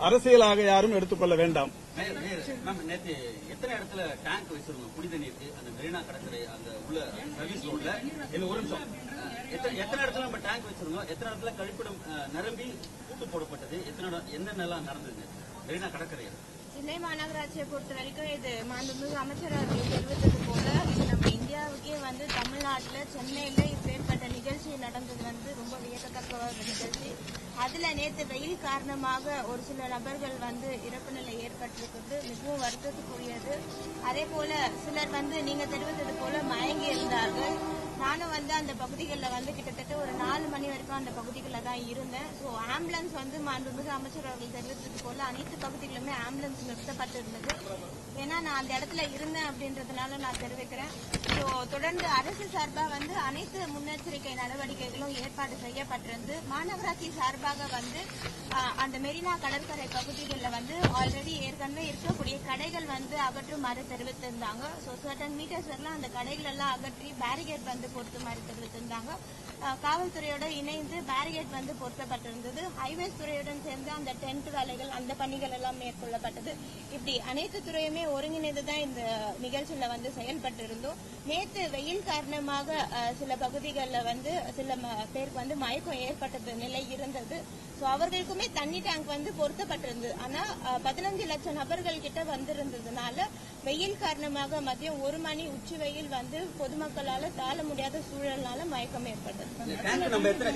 அரசியலாக யாரும் எடுத்துக்கொள்ள வேண்டாம். மேயர், மேயர், மேம், நேத்து எத்தனை இடத்துல டேங்க் வச்சிருந்தோம்? குடி தண்ணீருக்கு அந்த மெரினா கடற்கரை அந்த உள்ள சர்வீஸ் ரோட்ல என்ன ஒரு நிமிஷம். அஹ், எத்தனை எத்தனை இடத்துல நம்ம டேங்க் வச்சிருந்தோம்? எத்தனை இடத்துல கழிப்பிடம் அஹ், நிரம்பி பூட்டு போடப்பட்டது? எத்தனை இடம் என்னென்னலாம் நடந்தது? மெரினா கடற்கரையில் சென்னை மாநகராட்சியை பொறுத்த வரைக்கும் இது மாண்புமிகு அமைச்சர் அவர்கள் தெரிவித்தது போல இது நம்ம இந்தியாவுக்கே வந்து தமிழ்நாட்டுல சென்னையில இப்பேற்பட்ட நிகழ்ச்சி நடந்தது வந்து ரொம்ப வியக்கத்தக்க ஒரு நிகழ்ச்சி. அதுல நேற்று வெயில் காரணமாக ஒரு சில நபர்கள் வந்து இறப்பு நிலை ஏற்பட்டிருக்கிறது. மிகவும் வருத்தத்துக்குரியது. அதே போல சிலர் வந்து நீங்க தெரிவித்தது போல மயங்கி இருந்தார்கள். நானும் வந்து அந்த பகுதிகளில் வந்து கிட்டத்தட்ட ஒரு நாலு மணி வரைக்கும் அந்த பகுதிகளில் தான் இருந்தேன். ஸோ ஆம்புலன்ஸ் வந்து மாண்புமிகு அமைச்சர் அவர்கள் தெரிவித்தது போல அனைத்து பகுதிகளுமே ஆம்புலன்ஸ் நிறுத்தப்பட்டிருந்தது. ஏன்னா நான் அந்த இடத்துல இருந்தேன் அப்படின்றதுனால நான் தெரிவிக்கிறேன். ஸோ தொடர்ந்து அரசு சார்பாக வந்து அனைத்து முன்னெச்சரிக்கை நடவடிக்கைகளும் ஏற்பாடு செய்யப்பட்டிருந்து மாநகராட்சி சார்பாக வந்து அந்த மெரினா கடற்கரை பகுதிகளில் வந்து ஆல்ரெடி ஏற்கனவே இருக்கக்கூடிய கடைகள் வந்து அகற்றுமாறு தெரிவித்திருந்தாங்க. ஸோ சர்டன் மீட்டர்ஸ் எல்லாம் அந்த கடைகள் எல்லாம் அகற்றி பேரிகேட் வந்து பொறுத்துமாறு தெரிவித்திருந்தாங்க. காவல்துறையோட இணைந்து பேரிகேட் வந்து பொருத்தப்பட்டிருந்தது. ஹைவேஸ் துறையுடன் சேர்ந்து அந்த டென்ட் வேலைகள் அந்த பணிகள் எல்லாம் மேற்கொள்ளப்பட்டது. இப்படி அனைத்து துறையுமே ஒருங்கிணைந்து தான் இந்த நிகழ்ச்சியில வந்து செயல்பட்டு இருந்தோம் நேற்று வெயில் காரணமாக சில பகுதிகளில் வந்து சில ம- பேருக்கு வந்து மயக்கம் ஏற்பட்டது நிலை இருந்தது. ஸோ அவர்களுக்குமே தண்ணி டேங்க் வந்து பொருத்தப்பட்டிருந்தது ஆனா பதினஞ்சு லட்சம் நபர்கள் கிட்ட வந்திருந்ததுனால வெயில் காரணமாக மதியம் ஒரு மணி உச்சி வெயில் வந்து பொதுமக்களால் தாழ முடியாத சூழல்னால மயக்கம் ஏற்பட்டது. டேங்க் நம்ம எத்தனை